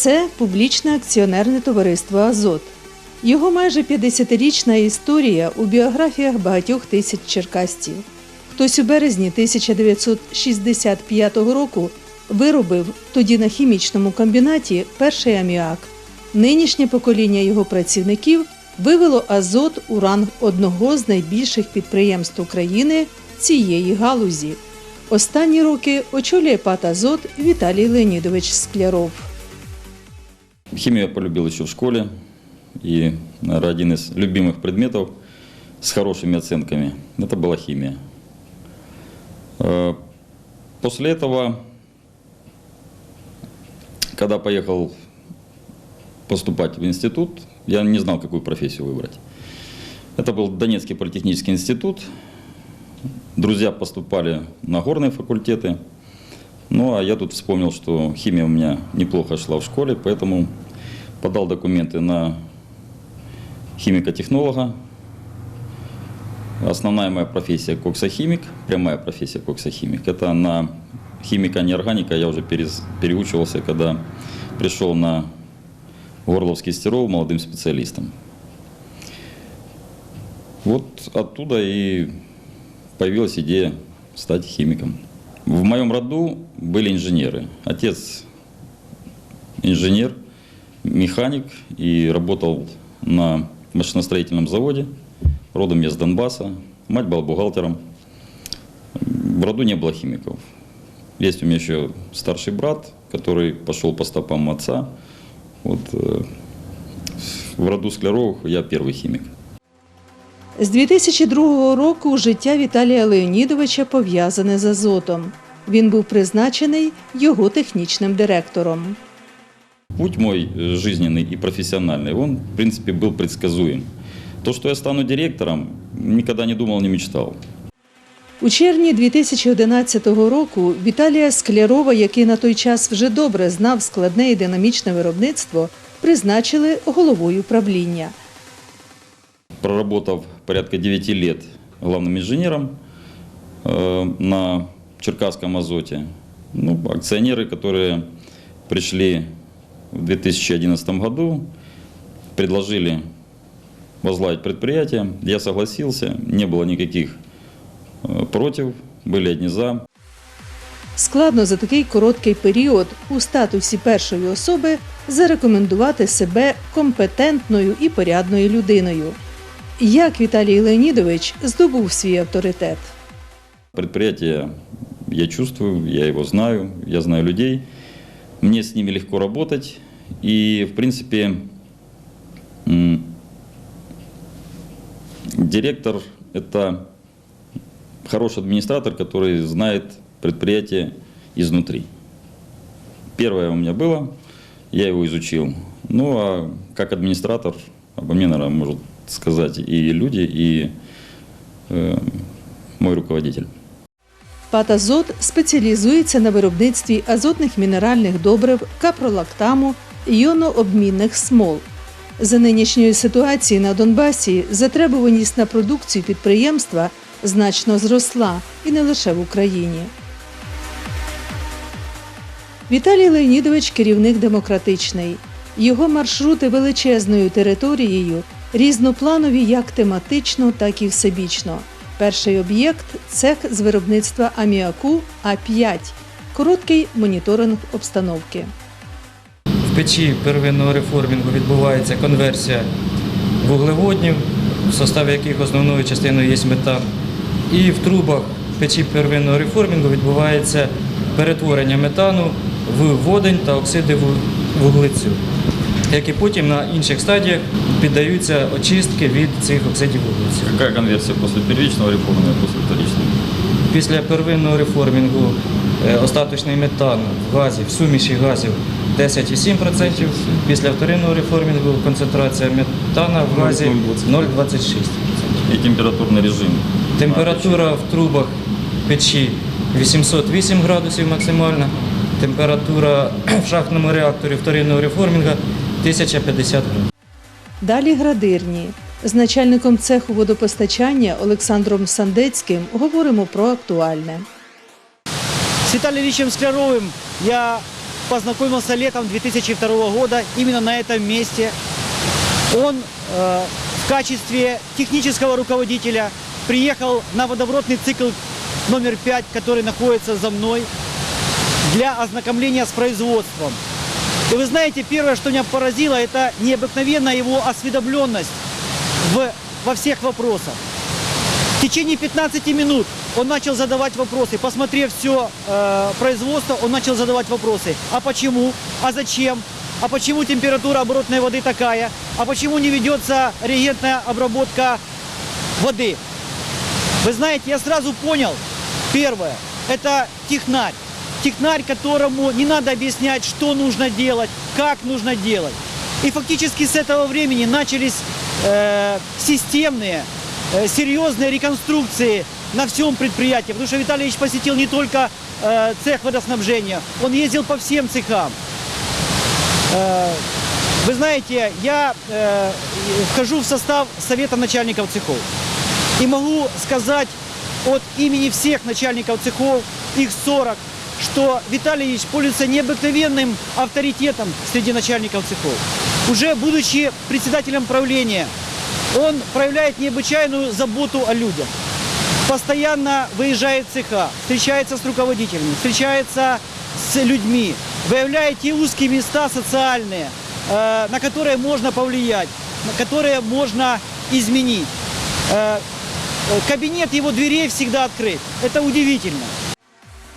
Це публічне акціонерне товариство Азот. Його майже 50-річна історія у біографіях багатьох тисяч черкастів. Хтось у березні 1965 року виробив тоді на хімічному комбінаті перший аміак. Нинішнє покоління його працівників вивело Азот у ранг одного з найбільших підприємств України цієї галузі. Останні роки очолює ПАТ Азот Віталій Леонідович Скляров. Химию я полюбил еще в школе. И, наверное, один из любимых предметов с хорошими оценками – это была химия. Э, После этого, когда поехал поступать в институт, я не знал, какую профессию выбрать. Это был Донецкий политехнический институт. Друзья поступали на горные факультеты. Ну, а я тут вспомнил, что химия у меня неплохо шла в школе, поэтому подал документы на химико-технолога. Основная моя профессия коксохимик, прямая профессия коксохимик. Это на химика, не органика я уже переучивался, когда пришел на Горловский стирол молодым специалистом. Вот оттуда и появилась идея стать химиком. В моем роду были инженеры. Отец инженер, механик и работал на машиностроительном заводе. Родом я с Донбасса. Мать была бухгалтером. В роду не было химиков. Есть у меня еще старший брат, который пошел по стопам отца. Вот э, в роду Скляровых я первый химик. З 2002 року життя Віталія Леонідовича пов'язане з азотом. Він був призначений його технічним директором. Путь мой э, жизненный и профессиональный, он, в принципе, был предсказуем. То, что я стану директором, никогда не думал, не мечтал. У червні 2011 року Віталія Склярова, який на той час вже добре знав складне і динамічне виробництво, призначили головою правління. Проработав порядка 9 лет главным инженером э, на Черкасском азоте. Ну, акционеры, которые пришли в 2011 году, предложили возглавить предприятие. Я согласился, не было никаких э, против, были одни за. Складно за такий короткий період у статусі першої особи зарекомендувати себе компетентною і порядною людиною. Як Віталій Леонідович здобув свій авторитет? Предприятие я чувствую, я его знаю, я знаю людей. Мне с ними легко работать. И, в принципе, м, директор – это хороший администратор, который знает предприятие изнутри. Первое у меня было, я его изучил. Ну, а как администратор, обо мне, наверное, может сказать и люди, и э, мой руководитель. ПАТ «Азот» спеціалізується на виробництві азотних мінеральних добрив, капролактаму, іонообмінних смол. За нинішньої ситуації на Донбасі затребуваність на продукцію підприємства значно зросла і не лише в Україні. Віталій Леонідович керівник демократичний. Його маршрути величезною територією різнопланові як тематично, так і всебічно. Перший об'єкт цех з виробництва аміаку А5. Короткий моніторинг обстановки. В печі первинного реформінгу відбувається конверсія вуглеводнів, в составі яких основною частиною є метан. І в трубах печі первинного реформінгу відбувається перетворення метану в водень та оксиди ву- вуглецю, які потім на інших стадіях піддаються очистки від цих оксидів вуглецю. Какая конверсия после первичного реформы и после вторичного? Після первинного реформінгу е, остаточний метан в газі, в суміші газів 10,7%. Після вторинного реформінгу концентрація метана в газі 0,26%. И температурный режим. Температура в трубах печі 808 градусів максимальна. Температура в шахтному реакторі вторинного реформінга 1050 градусів. Далі градирні. З начальником цеху водопостачання Олександром Сандецьким говоримо про актуальне. С Виталием Ильичем Скляровым я познакомился летом 2002 года именно на этом месте. Он э, в качестве технического руководителя приехал на водоворотный цикл номер 5, который находится за мной, для ознакомления с производством. И вы знаете, первое, что меня поразило, это необыкновенная его осведомленность в, во всех вопросах. В течение 15 минут он начал задавать вопросы. Посмотрев все э, производство, он начал задавать вопросы. А почему? А зачем? А почему температура оборотной воды такая? А почему не ведется реагентная обработка воды? Вы знаете, я сразу понял, первое, это технарь. Технарь, которому не надо объяснять, что нужно делать, как нужно делать. И фактически с этого времени начались э, системные, э, серьезные реконструкции на всем предприятии. Потому что Виталий Ильич посетил не только э, цех водоснабжения, он ездил по всем цехам. Э, Вы знаете, я э, вхожу в состав Совета начальников цехов. И могу сказать от имени всех начальников цехов, их 40, что Виталий Ильич пользуется необыкновенным авторитетом среди начальников цехов. Уже будучи председателем правления, он проявляет необычайную заботу о людях. Постоянно выезжает цеха, встречается с руководителями, встречается с людьми, выявляет те узкие места социальные, э, на которые можно повлиять, на которые можно изменить. Э, Кабинет его дверей всегда открыт. Это удивительно.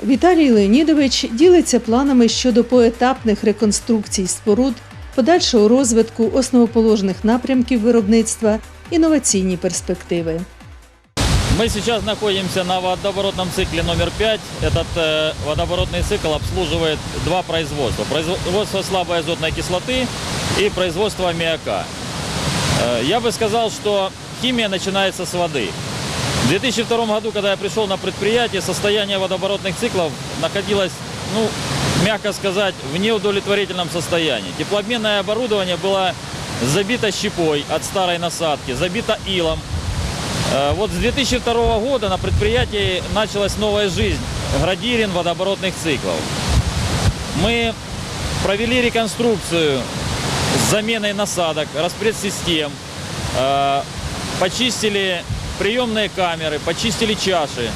Віталій Леонідович ділиться планами щодо поетапних реконструкцій споруд, подальшого розвитку основоположних напрямків виробництва, інноваційні перспективи. Мы сейчас находимся на водоворотном цикле номер 5. Этот э, водоворотный цикл обслуживает два производства. Производство слабой азотной кислоты и производство аммиака. Э, я бы сказал, что химия начинается с воды. В 2002 году, когда я пришел на предприятие, состояние водооборотных циклов находилось, ну, мягко сказать, в неудовлетворительном состоянии. Теплообменное оборудование было забито щепой от старой насадки, забито илом. Э, Вот с 2002 года на предприятии началась новая жизнь градирин водооборотных циклов. Мы провели реконструкцию с заменой насадок, распредсистем, э, почистили приемные камеры, почистили чаши,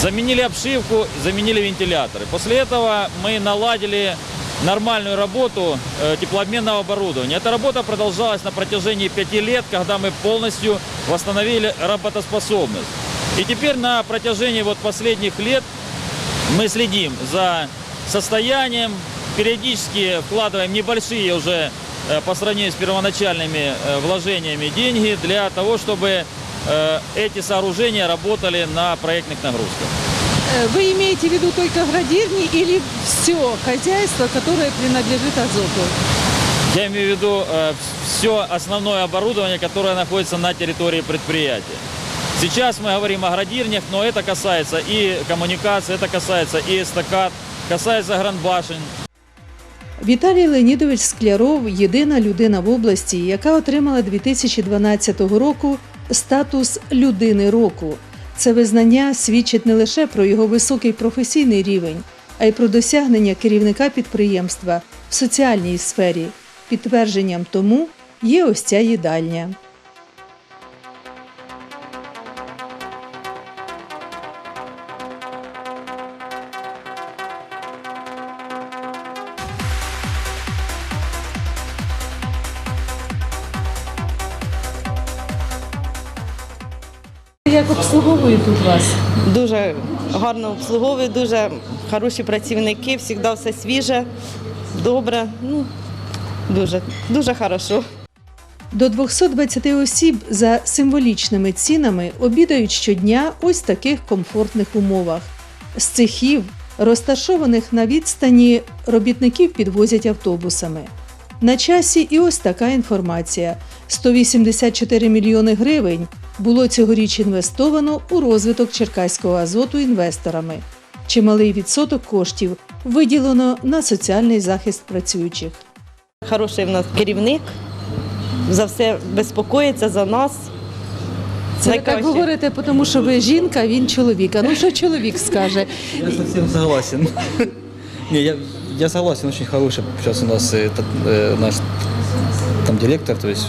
заменили обшивку, заменили вентиляторы. После этого мы наладили нормальную работу э, теплообменного оборудования. Эта работа продолжалась на протяжении пяти лет, когда мы полностью восстановили работоспособность. И теперь на протяжении вот последних лет мы следим за состоянием, периодически вкладываем небольшие уже э, по сравнению с первоначальными э, вложениями деньги для того, чтобы эти сооружения работали на проектных нагрузках. Э, Вы имеете в виду только градирни или все хозяйство, которое принадлежит азоту? Я имею в виду все основное оборудование, которое находится на территории предприятия. Сейчас мы говорим о градирнях, но это касается и коммуникации, это касается и эстакад, касается грандбашен. Віталій Леонідович Скляров єдина людина в області, яка отримала 2012 року статус людини року. Це визнання свідчить не лише про його високий професійний рівень, а й про досягнення керівника підприємства в соціальній сфері. Підтвердженням тому є ось ця їдальня. Гарно обслуговують, дуже хороші працівники, завжди все свіже, добре. Ну, дуже, дуже хорошо. До 220 осіб за символічними цінами обідають щодня ось таких комфортних умовах. З цехів, розташованих на відстані, робітників підвозять автобусами. На часі і ось така інформація: 184 мільйони гривень було цьогоріч інвестовано у розвиток черкаського азоту інвесторами. Чималий відсоток коштів виділено на соціальний захист працюючих. Хороший в нас керівник, за все безпокоїться за нас. Це ви так Найкраще. говорите, тому що ви жінка, він чоловік. А ну що чоловік скаже? Я совсем согласен. Не, я я согласен, очень хороший сейчас у нас э, этот, э, наш там директор, то есть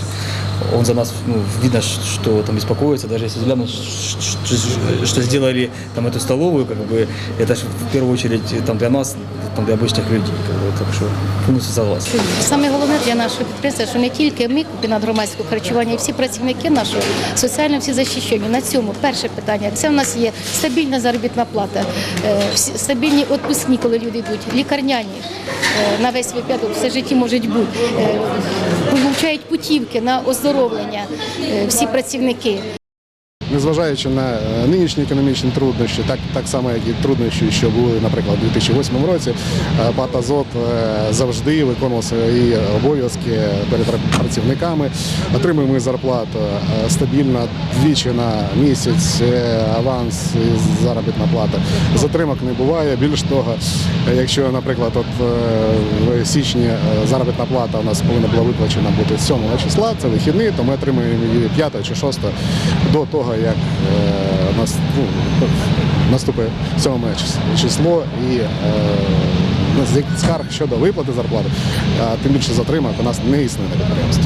он за нас, ну, видно, ш- что там беспокоится, даже если взглянуть, ш- ш- ш- что сделали там эту столовую, как бы, это же в первую очередь там для нас, там для обычных людей, как бы, так что полностью согласен. Саме головне для нашого підприємства, що не тільки ми комбінат громадського харчування, і всі працівники нашого соціально всі захищені. На цьому перше питання це в нас є стабільна заробітна плата, е, всі- стабільні відпускні, коли люди йдуть, лікарняні е, на весь випадок, все житті можуть бути, получають путівки на оздоровлення е, всі працівники. Незважаючи на е, нинішні економічні труднощі, так, так само, як і труднощі, що були, наприклад, у 2008 році, е, ПАТ «Азот» е, завжди виконував свої обов'язки перед працівниками. Отримуємо зарплату стабільно двічі на місяць, аванс і заробітна плата. Затримок не буває. Більш того, якщо, наприклад, от в січні заробітна плата у нас повинна була виплачена бути 7 числа, це вихідний, то ми отримуємо її 5 чи 6 до того, як е, ну, наступить 7 число і е, скарг щодо виплати зарплати, тим більше затримок у нас не існує на підприємстві.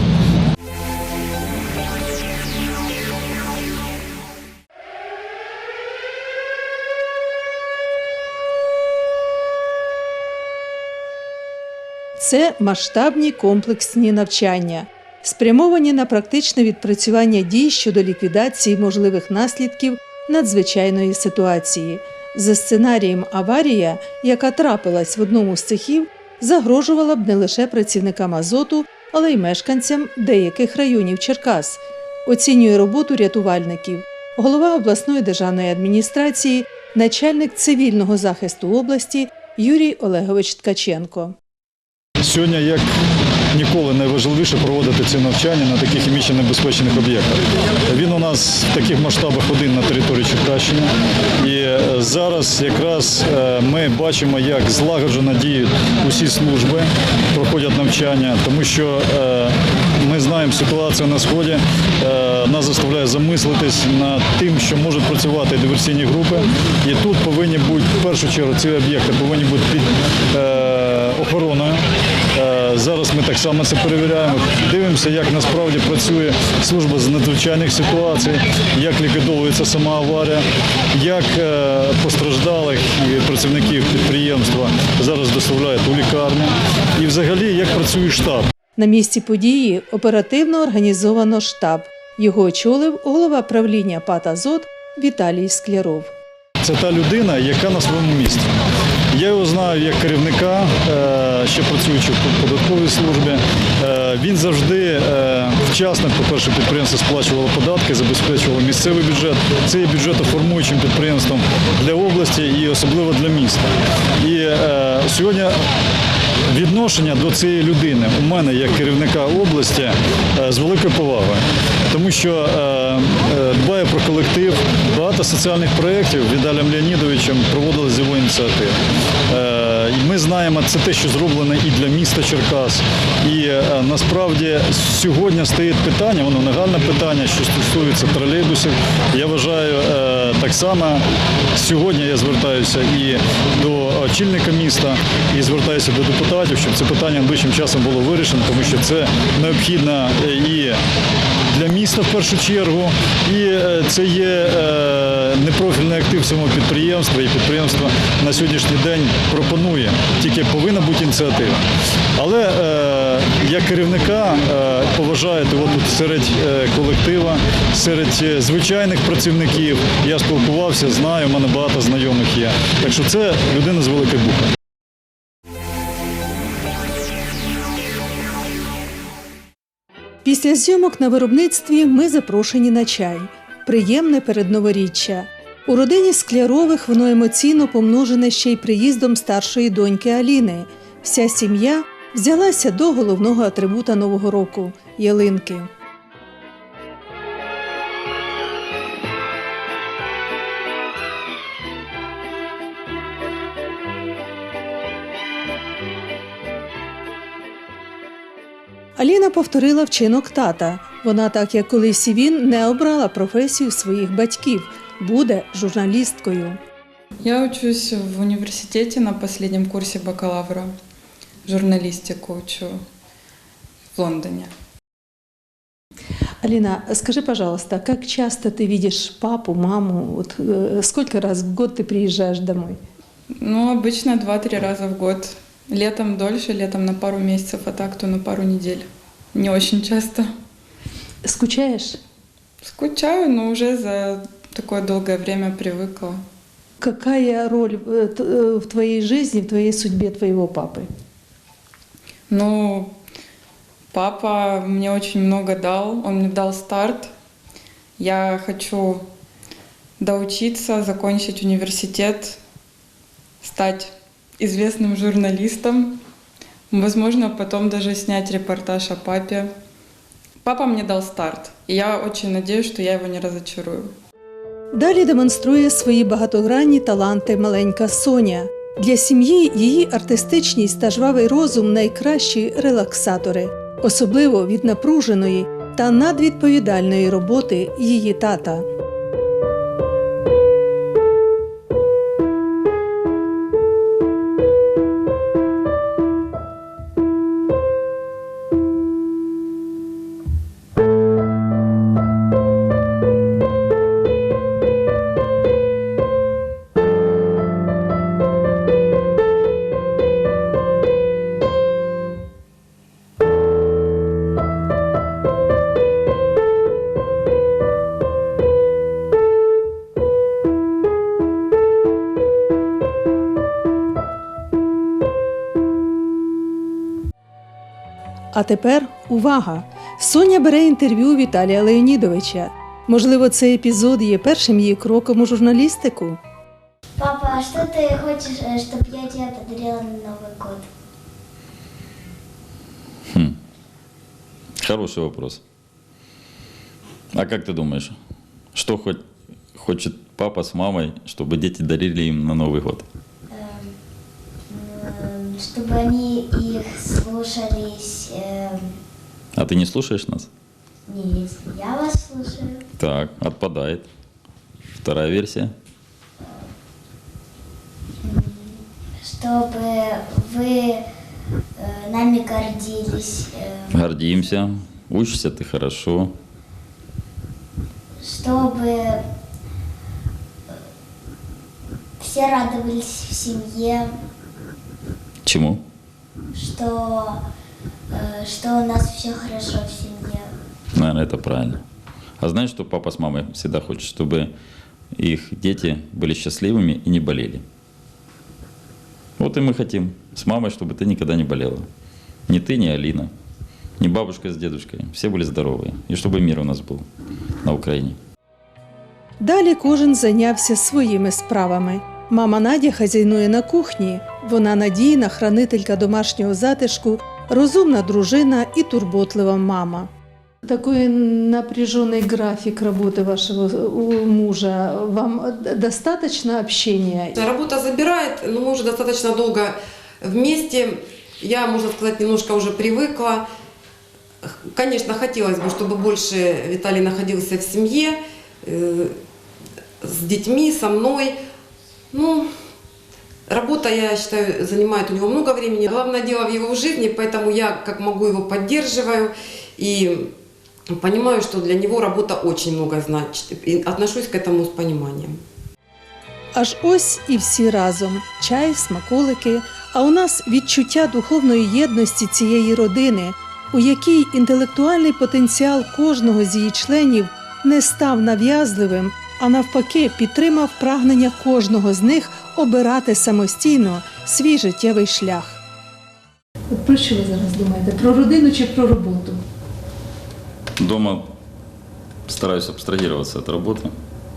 Це масштабні комплексні навчання, спрямовані на практичне відпрацювання дій щодо ліквідації можливих наслідків надзвичайної ситуації. За сценарієм аварія, яка трапилась в одному з цехів, загрожувала б не лише працівникам азоту, але й мешканцям деяких районів Черкас. Оцінює роботу рятувальників голова обласної державної адміністрації, начальник цивільного захисту області Юрій Олегович Ткаченко. Сьогодні, як ніколи, найважливіше проводити ці навчання на таких хімічно небезпечних об'єктах. Він у нас в таких масштабах один на території Черкащини. І е, зараз якраз е, ми бачимо, як злагоджено діють усі служби, проходять навчання, тому що е, ми знаємо ситуацію на сході. Нас заставляє замислитись над тим, що можуть працювати диверсійні групи. І тут повинні бути в першу чергу ці об'єкти повинні бути під охороною. Зараз ми так само це перевіряємо. Дивимося, як насправді працює служба з надзвичайних ситуацій, як ліквідовується сама аварія, як е, постраждалих і працівників підприємства зараз доставляють у лікарню, і взагалі як працює штаб. На місці події оперативно організовано штаб. Його очолив голова правління ПАТ «Азот» Віталій Скляров. Це та людина, яка на своєму місці. Я його знаю як керівника, е, ще працюючи в податковій службі. Е, Він завжди е, вчасно, по-перше, підприємство сплачувало податки, забезпечувало місцевий бюджет. Це є бюджетоформуючим підприємством для області і особливо для міста. І сьогодні відношення до цієї людини у мене як керівника області е, з великою повагою, тому що е, е, дбає про колектив. Багато соціальних проєктів Віталієм Леонідовичем проводили з його ініціативи. Ми знаємо, це те, що зроблено і для міста Черкас. І насправді сьогодні стоїть питання, воно нагальне питання, що стосується тролейбусів. Я вважаю так само. Сьогодні я звертаюся і до очільника міста, і звертаюся до депутатів, щоб це питання найближчим часом було вирішено, тому що це необхідно е, і для міста в першу чергу, і е, це є е, непрофільний актив самого підприємства, і підприємство на сьогоднішній день пропонує, тільки повинна бути ініціатива. Але як керівника поважаєте серед колектива, серед звичайних працівників. Я спілкувався, знаю, в мене багато знайомих є. Так що це людина з великої букви. Після зйомок на виробництві ми запрошені на чай. Приємне передноворіччя. У родині Склярових воно емоційно помножене ще й приїздом старшої доньки Аліни. Вся сім'я взялася до головного атрибута Нового року ялинки. Аліна повторила вчинок тата. Вона, так як колись і він, не обрала професію своїх батьків, буде журналісткою. Я учусь в университете на последнем курсе бакалавра. журналистику учу в Лондоне. Алина, скажи, пожалуйста, как часто ты видишь папу, маму? Вот, э, сколько раз в год ты приезжаешь домой? Ну, обычно 2-3 раза в год. Летом дольше, летом на пару месяцев, а так то на пару недель. Не очень часто. Скучаешь? Скучаю, но уже за такое долгое время привыкла. Какая роль э, э, в твоей жизни, в твоей судьбе твоего папы? Ну, папа мне очень много дал, он мне дал старт. Я хочу доучиться, закончить университет, стать известным журналистом, возможно, потом даже снять репортаж о папе. Папа мне дал старт, и я очень надеюсь, что я его не разочарую. Далі демонструє свої багатогранні таланти маленька Соня. Для сім'ї її артистичність та жвавий розум найкращі релаксатори, особливо від напруженої та надвідповідальної роботи її тата. А тепер увага! Соня бере інтерв'ю у Віталія Леонідовича. Можливо, цей епізод є першим її кроком у журналістику. Папа, а что ты хочешь, чтобы я тебе подарила на Новый год? Хм. Хороший вопрос. А как ты думаешь, что хоть хочет папа с мамой, чтобы дети дарили им на Новый год? Эм, Чтобы они их слушались, эм, А ты не слушаешь нас? не если я вас слушаю, Так, отпадает. Вторая версия. чтобы вы э, нами гордились, э, Гордимся. Учишься ты хорошо. чтобы э, все радовались в семье, Чему? что, э, что у нас все хорошо в семье. Наверное, это правильно. А знаешь, что папа с мамой всегда хочет? Чтобы их дети были счастливыми и не болели. Вот и мы хотим с мамой, чтобы ты никогда не болела. Ни ты, ни Алина, ни бабушка с дедушкой. Все были здоровые. И чтобы мир у нас был на Украине. Далі кожен зайнявся своїми справами. Мама Надя хазяйнує на кухні. Вона надійна хранителька домашнього затишку, розумна дружина і турботлива мама. Такой напряженный график работы вашего у мужа. Вам достаточно общения? Работа забирает, но мы уже достаточно долго вместе. Я, можно сказать, немножко уже привыкла. Конечно, хотелось бы, чтобы больше Виталий находился в семье, э, с детьми, со мной. Ну, работа, я считаю, занимает у него много времени. Главное дело в его жизни, поэтому я как могу его поддерживаю и понимаю, что для него работа очень много значит. И отношусь к этому с пониманием. Аж ось і всі разом чай, смаколики. А у нас відчуття духовної єдності цієї родини, у якій інтелектуальний потенціал кожного з її членів не став нав'язливим, а навпаки, підтримав прагнення кожного з них обирати самостійно свій життєвий шлях. Про що ви зараз думаєте? Про родину чи про роботу? Дома стараюсь абстрагироваться от работы.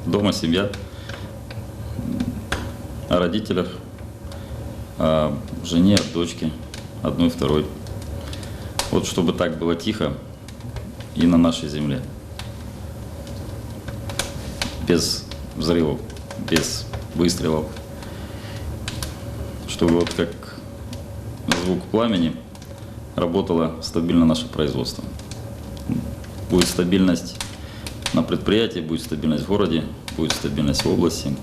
Дома семья. О родителях, о жене, о дочке, одной, второй. Вот чтобы так было тихо и на нашей земле. Без взрывов, без выстрелов. Чтобы вот как звук пламени работало стабильно наше производство. Будет стабильность на предприятии, будет стабильность в городе, будет стабильность в области,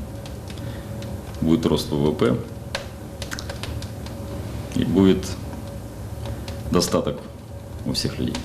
будет рост ВВП и будет достаток у всех людей.